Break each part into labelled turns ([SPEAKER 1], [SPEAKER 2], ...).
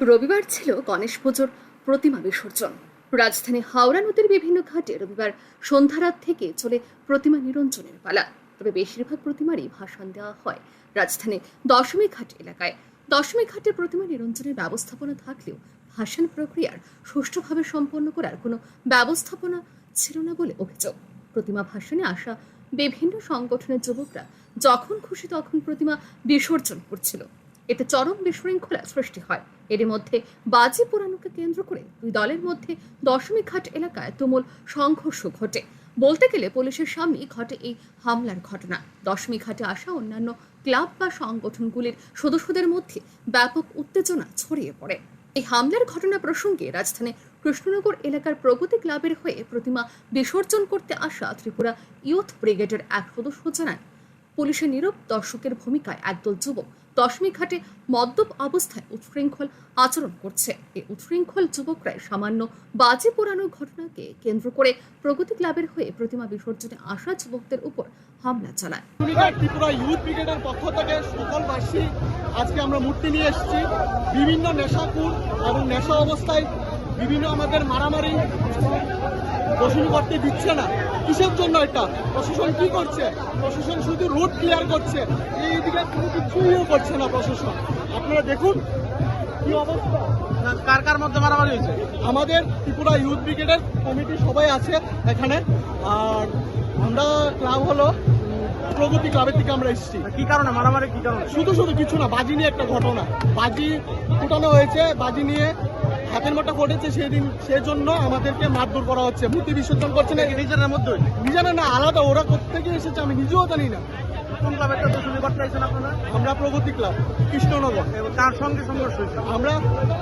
[SPEAKER 1] রবিবার ছিল গণেশ পুজোর প্রতিমা বিসর্জন। রাজধানী হাওড়া নদীর বিভিন্ন ঘাটে রবিবার সন্ধ্যারাত থেকে চলে প্রতিমা নিরঞ্জনের পালা। তবে বেশিরভাগ প্রতিমারই ভাষণ দেওয়া হয় রাজধানীর দশমী ঘাট এলাকায়। দশমী ঘাটে প্রতিমা নিরঞ্জনের ব্যবস্থাপনা থাকলেও ভাষণ প্রক্রিয়ার সুষ্ঠুভাবে সম্পন্ন করার কোনো ব্যবস্থাপনা ছিল না বলে অভিযোগ। প্রতিমা ভাষণে আসা বিভিন্ন সংগঠনের যুবকরা যখন খুশি তখন প্রতিমা বিসর্জন করছিল। এতে চরম বিশৃঙ্খলা সৃষ্টি হয়। এর মধ্যে বাজি পোড়ানোকে কেন্দ্র করে দুই দলের মধ্যে দশমী ঘাট এলাকায় তুমুল সংঘর্ষ ঘটে। বলতে গেলে পুলিশের সামনেই ঘটে এই হামলার ঘটনা। দশমী ঘাটে আসা অন্যান্য ক্লাব বা সংগঠনগুলির সদস্যদের মধ্যে ব্যাপক উত্তেজনা ছড়িয়ে পড়ে। এই হামলার ঘটনা প্রসঙ্গে রাজধানী কৃষ্ণনগর এলাকার প্রগতি ক্লাবের হয়ে প্রতিমা বিসর্জন করতে আসা ত্রিপুরা ইয়ুথ ব্রিগেডের এক সদস্য জানান, পুলিশের নীরব দর্শকের ভূমিকায় একদল যুবক দশমী ঘাটে মদ্যপ অবস্থায় উচ্ছৃঙ্খল আচরণ করছে। এই উচ্ছৃঙ্খল যুবকরাই সামান্য বাজে পোড়ানোর ঘটনাকে কেন্দ্র করে প্রগতি ক্লাবের হয়ে প্রতিমা বিসর্জনে আসা যুবকদের উপর হামলা চালায়।
[SPEAKER 2] ত্রিপুরা ইউথ ব্রিগেডের পক্ষ থেকে সকল বাসী আজকে আমরা মূর্তি নিয়ে এসেছি। বিভিন্ন নেশাকুর এবং নেশা অবস্থায় বিভিন্ন আমাদের মারামারি প্রশাসন করতে দিচ্ছে না। কিসের জন্য এটা? প্রশাসন কি করছে? প্রশাসন শুধু রোড ক্লিয়ার করছে। এইদিকে কোনো কিছুইও করছে না প্রশাসন। আপনারা দেখুন কি অবস্থা।
[SPEAKER 3] কার কার মধ্যে মারামারি হয়েছে?
[SPEAKER 2] আমাদের ত্রিপুরা ইউথ ব্রিগেডের কমিটি সবাই আছে এখানে। আর আমরা ক্লাব হলো প্রগতি ক্লাবের থেকে আমরা এসেছি।
[SPEAKER 3] কি কারণে? মারামারি কি কারণে?
[SPEAKER 2] শুধু শুধু কিছু না বাজি নিয়ে একটা ঘটনা। বাজি ফুটানো হয়েছে বাজি নিয়ে হাতের মোটা ঘটেছে সেদিন সেজন্য আমাদেরকে মারধর করা হচ্ছে। মূর্তি বিসর্জন করছে না।
[SPEAKER 3] নিজের মধ্যে
[SPEAKER 2] নিজেরা না আলাদা। ওরা কোথেকে এসেছে আমি নিজেও জানি না।
[SPEAKER 3] কোন ক্লাবের চাইছেন আপনারা?
[SPEAKER 2] আমরা প্রগতি ক্লাব কৃষ্ণনগর।
[SPEAKER 3] এবং কার সঙ্গে সংঘর্ষ হয়েছে।
[SPEAKER 2] আমরা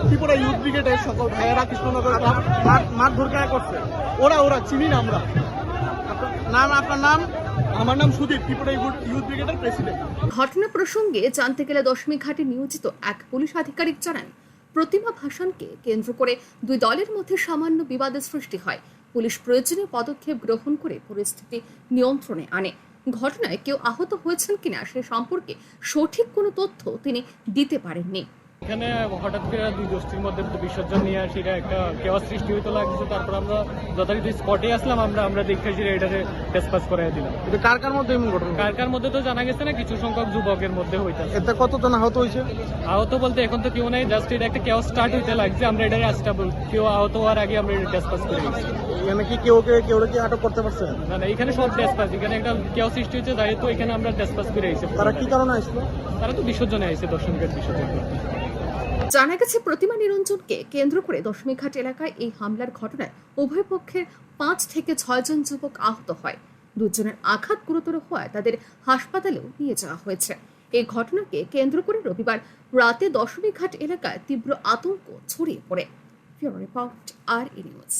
[SPEAKER 2] ত্রিপুরা ইউথ ব্রিগেডের সকল ভাইয়েরা কৃষ্ণনগর ক্লাব।
[SPEAKER 3] মারধর করছে?
[SPEAKER 2] ওরা ওরা চিনি না আমরা।
[SPEAKER 3] নাম আপনার নাম?
[SPEAKER 2] আমার নাম সুদীপ ত্রিপুরা ইউথ ব্রিগেডের প্রেসিডেন্ট।
[SPEAKER 1] ঘটনা প্রসঙ্গে জানতে গেলে দশমী ঘাটে নিয়োজিত এক পুলিশ আধিকারিক জানান প্রতিমা ভাষণকে কেন্দ্র করে দুই দলের মধ্যে সামান্য বিবাদের সৃষ্টি হয়। পুলিশ প্রয়োজনীয় পদক্ষেপ গ্রহণ করে পরিস্থিতি নিয়ন্ত্রণে আনে। ঘটনায় কেউ আহত হয়েছেন কিনা সে সম্পর্কে সঠিক কোনো তথ্য তিনি দিতে পারেননি।
[SPEAKER 4] এখানে হঠাৎ করে দুই গোষ্ঠীর মধ্যে বিসর্জন নিয়ে আসি এটা একটা কেওয়া সৃষ্টি হইতে লাগছে। তারপর আমরা যথারীতি স্পটে আসলাম আমরা আমরা দেখে যে এটাকে টেসপাস করাই দিলাম।
[SPEAKER 3] এটা কার কার মধ্যে এমন ঘটনা
[SPEAKER 4] কার কার মধ্যে তো জানা গেছে না কিছু সংখ্যক যুবকের মধ্যে হইতাছে
[SPEAKER 3] এতে কতজন আহত হয়েছে?
[SPEAKER 4] আহত বলতে এখন তো কেউ নাই জাস্ট এটা একটা কেওয়া স্টার্ট হইতে লাগছে আমরা এটাকে স্টেবল কেউ আহত হওয়ার আগে আমরা এটা টেসপাস করে গেছি
[SPEAKER 3] এখানে কি কেউ কেউ কেউ কি আটক করতে পারছে?
[SPEAKER 4] না না এখানে সব টেসপাস এখানে একটা কেওয়া সৃষ্টি হচ্ছে তাই তো এখানে আমরা টেসপাস করে আইছি
[SPEAKER 3] তারা কি কারণে আসলো?
[SPEAKER 4] তারা তো বিসর্জনে আইছে দর্শনকের বিসর্জন।
[SPEAKER 1] জানা গেছে, প্রতিমা নিরঞ্জনকে কেন্দ্র করে দশমীঘাট এলাকায় এই হামলার ঘটনায় উভয় পক্ষের পাঁচ থেকে ছয়জন যুবক আহত হয়। দুজনের আঘাত গুরুতর হওয়ায় তাদের হাসপাতালেও নিয়ে যাওয়া হয়েছে। এই ঘটনাকে কেন্দ্র করে রবিবার রাতে দশমীঘাট এলাকায় তীব্র আতঙ্ক ছড়িয়ে পড়ে। রিপোর্ট, আর নিউজ।